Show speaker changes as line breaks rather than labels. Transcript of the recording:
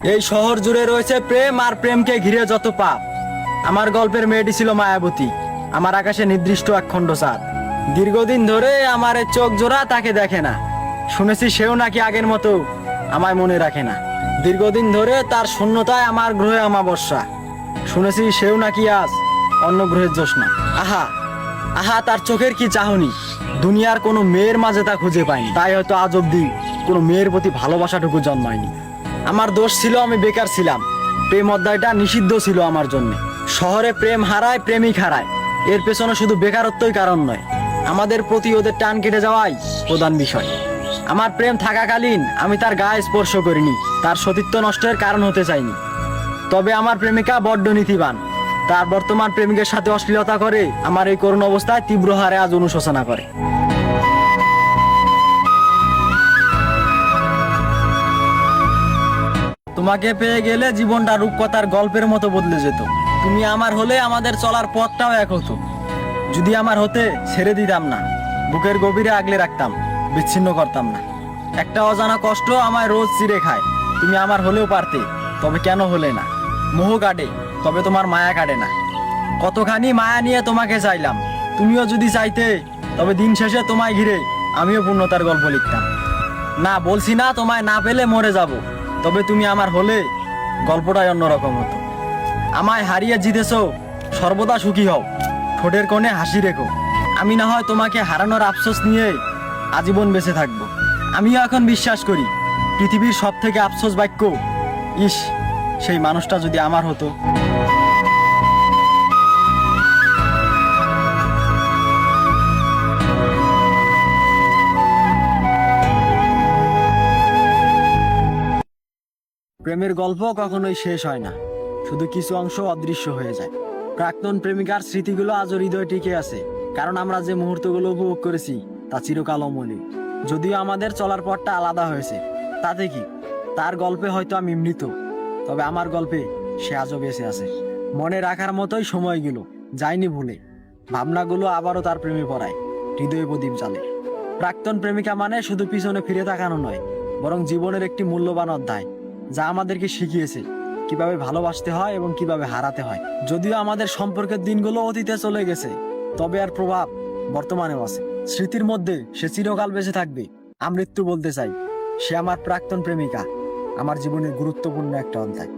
এই শহর জুড়ে রয়েছে প্রেম আর প্রেমকে ঘিরে যত পাপ। আমার গল্পের মেয়েটি ছিল মায়াবতী, আমার আকাশে নির্দিষ্ট একখণ্ড চাঁদ দীর্ঘদিন ধরে আমার চোখ জোড়া তাকে দেখে না। শুনেছি সেও নাকি আগের মতো আমায় মনে রাখে না। দীর্ঘদিন ধরে তার শূন্যতায় আমার গ্রহে আমাবস্যা শুনেছি সেও নাকি আজ অন্য গ্রহের জোৎস্না আহা আহা, তার চোখের কি চাহনি? দুনিয়ার কোনো মেয়ের মাঝে তা খুঁজে পাইনি। তাই হয়তো আজ অব্দি কোনো মেয়ের প্রতি ভালোবাসাটুকু জন্মায়নি। আমার দোষ ছিল, আমি বেকার ছিলাম। প্রেম অধ্যায়টা নিষিদ্ধ ছিল আমার জন্য। শহরে প্রেম হারায়, প্রেমিক হারায়। এর পেছনে শুধু বেকারত্বই কারণ নয়। আমাদের প্রতি ওদের টান কেটে যাওয়াই প্রধান বিষয়। আমার প্রেম থাকাকালীন আমি তার গায়ে স্পর্শ করিনি। তার সতীত্ব নষ্টের কারণ হতে চাইনি। তবে আমার প্রেমিকা বড্ড নীতিবান। তার বর্তমান প্রেমিকের সাথে অশ্লীলতা করে আমার এই করুণ অবস্থায় তীব্র হারে আজ অনুশোচনা করে। তোমাকে পেয়ে গেলে জীবনটা রূপকথার গল্পের মতো বদলে যেত। তুমি আমার হলে আমাদের চলার পথটাও এক হতো। যদি আমার হতে ছেড়ে দিতাম না, বুকের গভীরে আগলে রাখতাম, বিচ্ছিন্ন করতাম না। একটা অজানা কষ্ট আমায় রোজ চিরে খায়। তুমি আমার হলেও পারতে, তবে কেন হলে না? মোহ কাটে, তবে তোমার মায়া কাটে না। কতখানি মায়া নিয়ে তোমাকে চাইলাম, তুমিও যদি চাইতে, তবে দিন শেষে তোমায় ঘিরে আমিও পূর্ণতার গল্প লিখতাম। না, বলছি না, তোমায় না পেলে মরে যাব। তবে তুমি আমার হলে গল্পটাই অন্যরকম হতো। আমায় হারিয়ে জিতেছ, সর্বদা সুখী হও। ঠোঁটের কোণে হাসি রেখো। আমি না হয় তোমাকে হারানোর আফসোস নিয়ে আজীবন বেঁচে থাকব। আমিও এখন বিশ্বাস করি, পৃথিবীর সব থেকে আফসোস বাক্য, ইস, সেই মানুষটা যদি আমার হতো। প্রেমের গল্প কখনোই শেষ হয় না। শুধু কিছু অংশ অদৃশ্য হয়ে যায়। প্রাক্তন প্রেমিকার স্মৃতিগুলো আজও হৃদয়ে টিকে আছে, কারণ আমরা যে মুহূর্তগুলো উপভোগ করেছি, তা চিরকাল অমলিন যদিও আমাদের চলার পথটা আলাদা হয়েছে, তাতে কি? তার গল্পে হয়তো আমি মৃত, তবে আমার গল্পে সে আজও বেঁচে আছে। মনে রাখার মতোই সময়গুলো যায়নি ভুলে, ভাবনাগুলো আবারও তার প্রেমে পড়ায়, হৃদয়ে প্রদীপ জ্বালে। প্রাক্তন প্রেমিকা মানে শুধু পিছনে ফিরে তাকানো নয়, বরং জীবনের একটি মূল্যবান অধ্যায়। যা আমাদেরকে শিখিয়েছে, কীভাবে ভালোবাসতে হয় এবং কীভাবে হারাতে হয়। যদিও আমাদের সম্পর্কের দিনগুলো অতীতে চলে গেছে, তবে আর প্রভাব বর্তমানেও আছে। স্মৃতির মধ্যে সে চিরকাল বেঁচে থাকবে আমৃত্যু বলতে চাই, সে আমার প্রাক্তন প্রেমিকা, আমার জীবনের গুরুত্বপূর্ণ একটা অধ্যায়।